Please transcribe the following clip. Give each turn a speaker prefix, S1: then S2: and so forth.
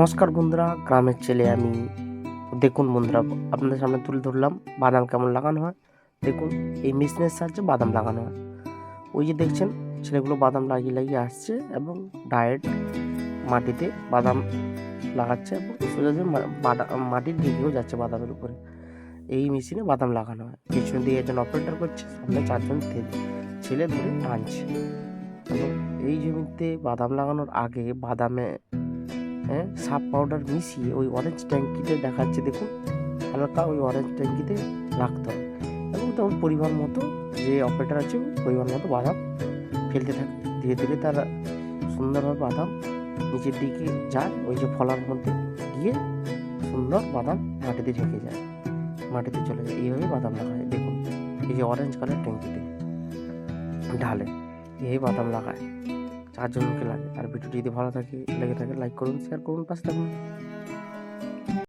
S1: নমস্কার বন্ধুরা, গ্রামের ছেলে আমি দেখুন বন্ধুরা, আপনাদের সামনে তুলে ধরলাম, বাদাম কেমন লাগানো হয়? দেখুন, এই মেশিনের সাহায্যে বাদাম লাগানো হয়। ওই যে দেখছেন, ছেলেগুলো বাদাম লাগিয়ে লাগিয়ে আসছে এবং ডায়েট মাটিতে বাদাম লাগাচ্ছে এবং সোজা যে মাটির দিকেও যাচ্ছে বাদামের উপরে। এই মেশিনে বাদাম লাগানো হয়। পিছন দিয়ে একজন অপারেটর করছে, সামনে চারজন ছেলে ধরে টানছে। এবং এই জমিতে বাদাম লাগানোর আগে বাদামে হ্যাঁ সাপ পাউডার মিশিয়ে ওই অরেঞ্জ ট্যাঙ্কিতে দেখাচ্ছে, দেখুন। হালকা ওই অরেঞ্জ ট্যাঙ্কিতে রাখতে হবে। এবং তখন পরিমাণ মতো যে অপারেটর আছে, পরিমাণ মতো বাদাম ফেলতে থাকে। ধীরে ধীরে তারা সুন্দরভাবে বাদাম নিচের দিকে যায়, ওই যে ফলার মধ্যে গিয়ে সুন্দর বাদাম মাটিতে ঢেকে যায়। মাটিতে চলে যায়। এইভাবে বাদাম রাখা লাগায় দেখুন, এই যে অরেঞ্জ কালার ট্যাঙ্কিতে ঢালে এই বাদাম লাগায় চারজনকে লাগে। আর ভিডিওটি যদি ভালো থাকে, লেগে থাকে লাইক করুন শেয়ার করুন, পাশে থাকুন।